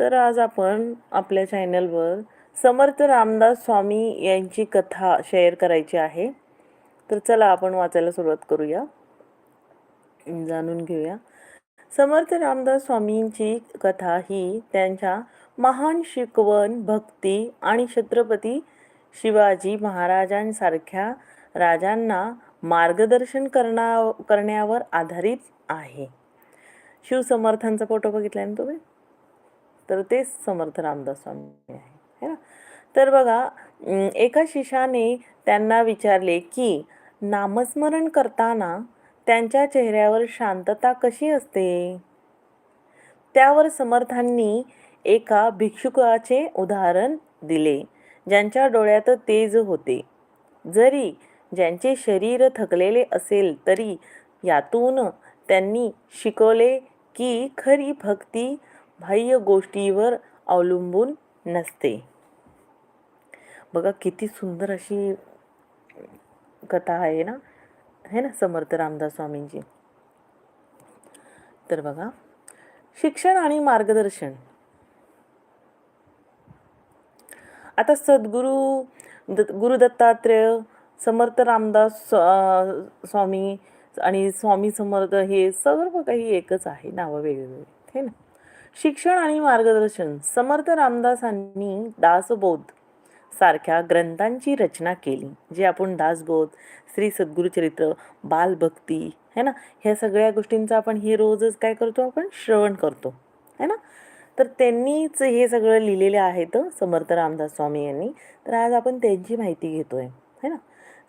तर आज आपण आपल्या चॅनलवर समर्थ रामदास स्वामी यांची कथा शेअर करायची आहे. तर चला आपण वाचायला सुरुवात करूया. जाणून घेऊया. समर्थ रामदास स्वामींची कथा ही त्यांच्या महान शिकवण भक्ती आणि छत्रपती शिवाजी महाराजांसारख्या राजांना मार्गदर्शन करणा करण्यावर आधारित आहे. शिवसमर्थांचा फोटो बघितला ना तुम्ही? तर तेच समर्थ रामदास स्वामी आहे है ना? तर बघा एका शिष्याने त्यांना विचारले की नामस्मरण करताना त्यांच्या चेहऱ्यावर शांतता कशी असते? त्यावर समर्थांनी एका भिक्षुकाचे उदाहरण दिले ज्यांच्या डोळ्यात तेज होते. जरी ज्यांचे शरीर थकलेले असेल तरी यातून त्यांनी शिकवले की खरी भक्ती बाह्य गोष्टीवर अवलंबून नसते. बघा किती सुंदर अशी कथा आहे ना? है ना समर्थ रामदास स्वामींची? तर बघा शिक्षण आणि मार्गदर्शन. आता सद्गुरू दत्त गुरु दत्तात्रेय समर्थ रामदास स्वामी आणि स्वामी समर्थ हे सर्व काही एकच आहे नावं वेगवेगळी. है ना? शिक्षण आणि मार्गदर्शन समर्थ रामदासांनी दासबोध सारख्या ग्रंथांची रचना केली जे आपण दासबोध श्री सद्गुरुचरित्र बालभक्ती है ना? ह्या सगळ्या गोष्टींचं आपण हे रोजच काय करतो आपण? श्रवण करतो है ना? तर त्यांनीच हे सगळं लिहिलेले आहेत समर्थ रामदास स्वामी यांनी. तर आज आपण त्यांची माहिती घेतोय है ना?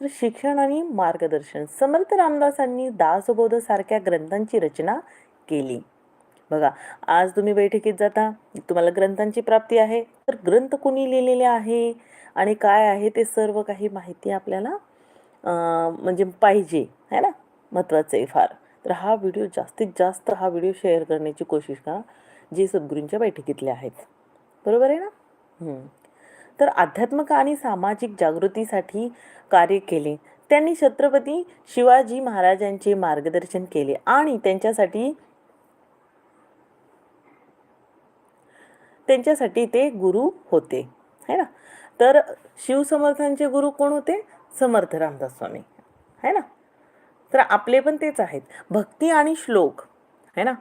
तर शिक्षण आणि मार्गदर्शन समर्थ रामदासांनी दासबोध सारख्या ग्रंथांची रचना केली. बघा आज तुम्ही बैठकीत जाता तुम्हाला ग्रंथांची प्राप्ती आहे. तर ग्रंथ कोणी लिहिलेले आहे आणि काय आहे ते सर्व काही माहिती आपल्याला म्हणजे पाहिजे है ना? महत्त्वाचं आहे फार. तर हा व्हिडिओ जास्तीत जास्त हा व्हिडिओ शेअर करण्याची कोशिश करा जे सद्गुरूंच्या बैठकीतले आहेत. बरोबर आहे ना? तर आध्यात्मिक आणि सामाजिक जागृतीसाठी कार्य केले. त्यांनी छत्रपती शिवाजी महाराजांचे मार्गदर्शन केले आणि त्यांच्यासाठी त्यांच्यासाठी ते गुरु होते. है ना? तर शिवसमर्थांचे गुरु कोण होते? समर्थ रामदास स्वामी. है ना? तर आपले पण तेच आहेत. भक्ती आणि श्लोक. है ना?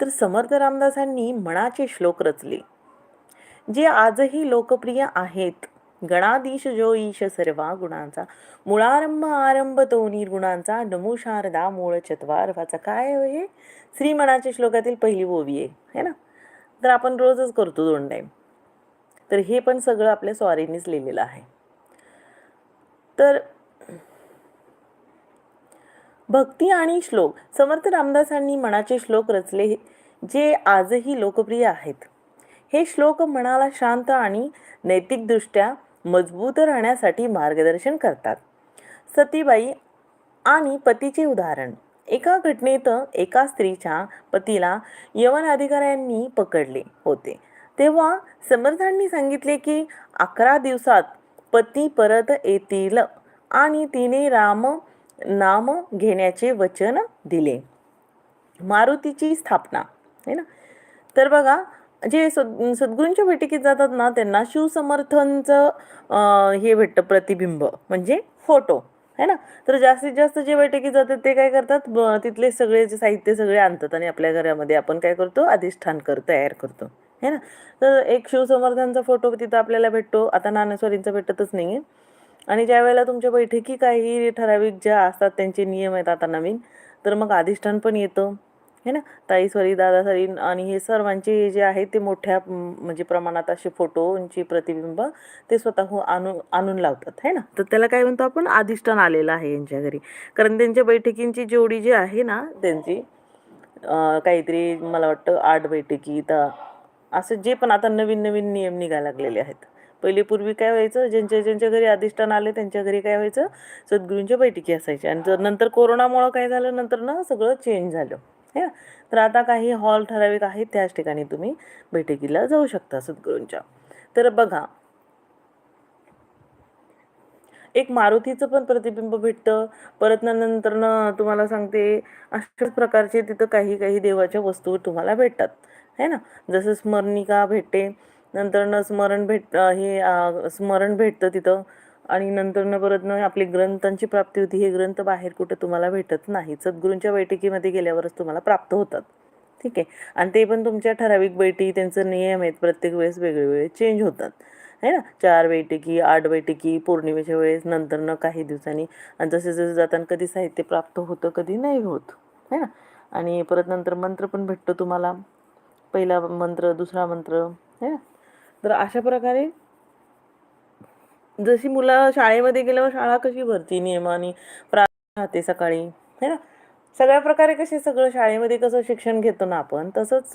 तर समर्थ रामदासांनी मनाचे श्लोक रचले. जे आजही लोकप्रिय आहेत. गणाधीश जो ईश सर्वा गुणांचा. मुळारंभ आरंभ तो निर्गुणांचा. नमो शारदा मूळ चत्वारवाचा काय हो हे श्रीमणाच्या श्लोकातील पहिली ओवी आहे. है ना? तर आपण रोजच करतो दोन टाईम तर हे पण सगळं आपल्या स्वारीनीच लिहिलेलं आहे. तर भक्ती आणि श्लोक समर्थ रामदासांनी मनाचे श्लोक रचले जे आजही लोकप्रिय आहेत. हे श्लोक मनाला शांत आणि नैतिकदृष्ट्या मजबूत राहण्यासाठी मार्गदर्शन करतात. सतीबाई आणि पतीचे उदाहरण. एका घटनेत एका स्त्रीच्या पतीला यवन अधिकाऱ्यांनी पकडले होते. तेव्हा समर्थांनी सांगितले की अकरा दिवसात पती परत येतील आणि तिने राम नाम घेण्याचे वचन दिले. मारुतीची स्थापना है ना? तर बघा जे सद सद्गुरूंच्या बैठकीत जातात ना त्यांना शिवसमर्थांचं हे भेटतं प्रतिबिंब म्हणजे फोटो है ना? तर जास्तीत जास्त जे बैठकी जातात ते काय करतात? तिथले सगळे जे साहित्य सगळे आणतात आणि आपल्या घरामध्ये आपण काय करतो? अधिष्ठान कर तयार करतो. है ना? तर एक शिवसमर्थांचा फोटो तिथं आपल्याला भेटतो. आता नानेश्वरींचा भेटतच नाही आहे आणि ज्या वेळेला तुमच्या बैठकी काही ठराविक ज्या असतात त्यांचे नियम आहेत आता नवीन तर मग अधिष्ठान पण येतं. है ना? ताई दादासरी दादा आणि हे सर्वांचे जे आहे ते मोठ्या म्हणजे प्रमाणात असे फोटोंची प्रतिबिंब ते स्वतः आणून आणून लावतात है ना? तर त्याला काय म्हणतो आपण? अधिष्ठान आलेलं आहे यांच्या घरी. कारण त्यांच्या बैठकींची जोडी जी आहे ना त्यांची काहीतरी मला वाटतं आठ बैठकी तर असं जे पण आता नवीन नवीन नियम निघायला लागलेले आहेत. पहिले पूर्वी काय व्हायचं? ज्यांच्या ज्यांच्या घरी अधिष्ठान आले त्यांच्या घरी काय व्हायचं? सद्गुरूंच्या बैठकी असायच्या. आणि जर नंतर कोरोनामुळं काय झालं? नंतर ना सगळं चेंज झालं. है तर आता काही हॉल ठराविक आहेत त्याच ठिकाणी तुम्ही बैठकीला जाऊ शकता सद्गुरूंच्या. तर बघा एक मारुतीचं पण प्रतिबिंब भेटतं. परत नंतर ना तुम्हाला सांगते अशाच प्रकारचे तिथं काही काही देवाच्या वस्तू तुम्हाला भेटतात. है ना? जसं स्मरणिका भेटते नंतर न स्मरण भेट हे स्मरण भेटतं तिथं. आणि नंतर न परत न आपली ग्रंथांची प्राप्ती होती हे ग्रंथ बाहेर कुठे तुम्हाला भेटत नाही. सद्गुरूंच्या बैठकीमध्ये गेल्यावरच तुम्हाला प्राप्त होतात. ठीक आहे? आणि ते पण तुमच्या ठराविक बैठकी त्यांचं नियम आहेत. प्रत्येक वेळेस वेगळे वेगळे चेंज होतात. है ना? चार बैठकी आठ बैठकी पौर्णिमेच्या वेळेस नंतर न काही दिवसांनी. आणि जसे जसे जाताना कधी साहित्य प्राप्त होतं कधी नाही होत. है ना? आणि परत नंतर मंत्र पण भेटतो तुम्हाला. पहिला मंत्र दुसरा मंत्र. है ना? तर अशा प्रकारे जशी मुलं शाळेमध्ये गेल्यावर शाळा कशी भरती नियमाने? राहते सकाळी है ना? सगळ्या प्रकारे कसे सगळं शाळेमध्ये कसं शिक्षण घेतो ना आपण तसंच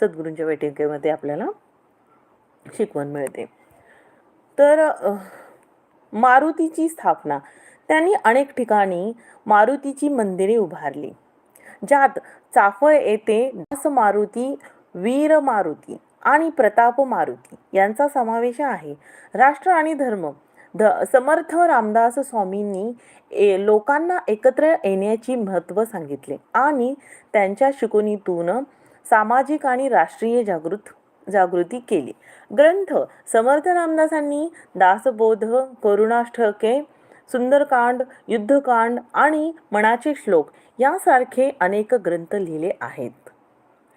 सद्गुरूंच्या बैठकीमध्ये आपल्याला शिकवण मिळते. तर मारुतीची स्थापना त्यांनी अनेक ठिकाणी मारुतीची मंदिरे उभारली. ज्यात चाफळ येथे दास मारुती वीर मारुती. आणि प्रताप मारुती यांचा समावेश आहे. राष्ट्र आणि धर्म. ध समर्थ रामदास स्वामींनी ए लोकांना एकत्र येण्याची महत्त्व सांगितले आणि त्यांच्या शिकवणीतून सामाजिक आणि राष्ट्रीय जागृत जागृती केली. ग्रंथ समर्थ रामदासांनी दासबोध करुणाष्टके सुंदरकांड युद्धकांड आणि मनाचे श्लोक यासारखे अनेक ग्रंथ लिहिले आहेत.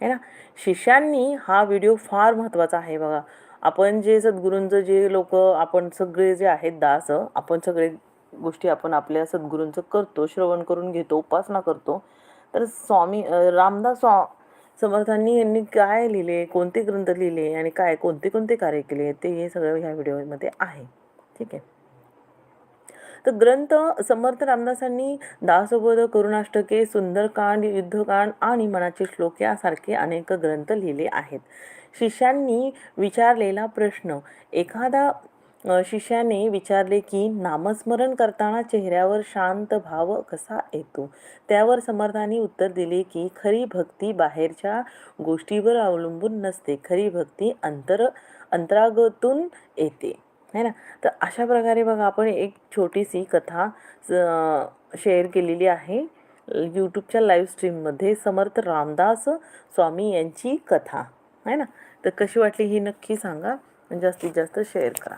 आहे ना? शिष्यांनी हा व्हिडिओ फार महत्त्वाचा आहे बघा. आपण जे सद्गुरूंचं जे लोक आपण सगळे जे आहेत दास आपण सगळे गोष्टी आपण आपल्या सद्गुरूंचं करतो श्रवण करून घेतो उपासना करतो. तर स्वामी रामदास स्वा समर्थांनी यांनी काय लिहिले कोणते ग्रंथ लिहिले आणि काय कोणते कोणते कार्य केले ते हे सगळं ह्या व्हिडिओमध्ये आहे. ठीक आहे? तर ग्रंथ समर्थ रामदासांनी दासबोध करुणाष्टके सुंदरकांड युद्धकांड आणि मनाचे श्लोक यासारखे अनेक ग्रंथ लिहिले आहेत. शिष्यांनी विचारलेला प्रश्न एखादा शिष्याने विचारले की नामस्मरण करताना चेहऱ्यावर शांत भाव कसा येतो? त्यावर समर्थांनी उत्तर दिले की खरी भक्ती बाहेरच्या गोष्टीवर अवलंबून नसते. खरी भक्ती अंतर अंतरागतून येते. है ना? तर अशा प्रकारे बघा आपण एक छोटीशी कथा शेअर केलेली आहे. यूट्यूबच्या लाईव्ह स्ट्रीममध्ये समर्थ रामदास स्वामी यांची कथा आहे ना? तर कशी वाटली ही नक्की सांगा. जास्तीत जास्त शेअर करा.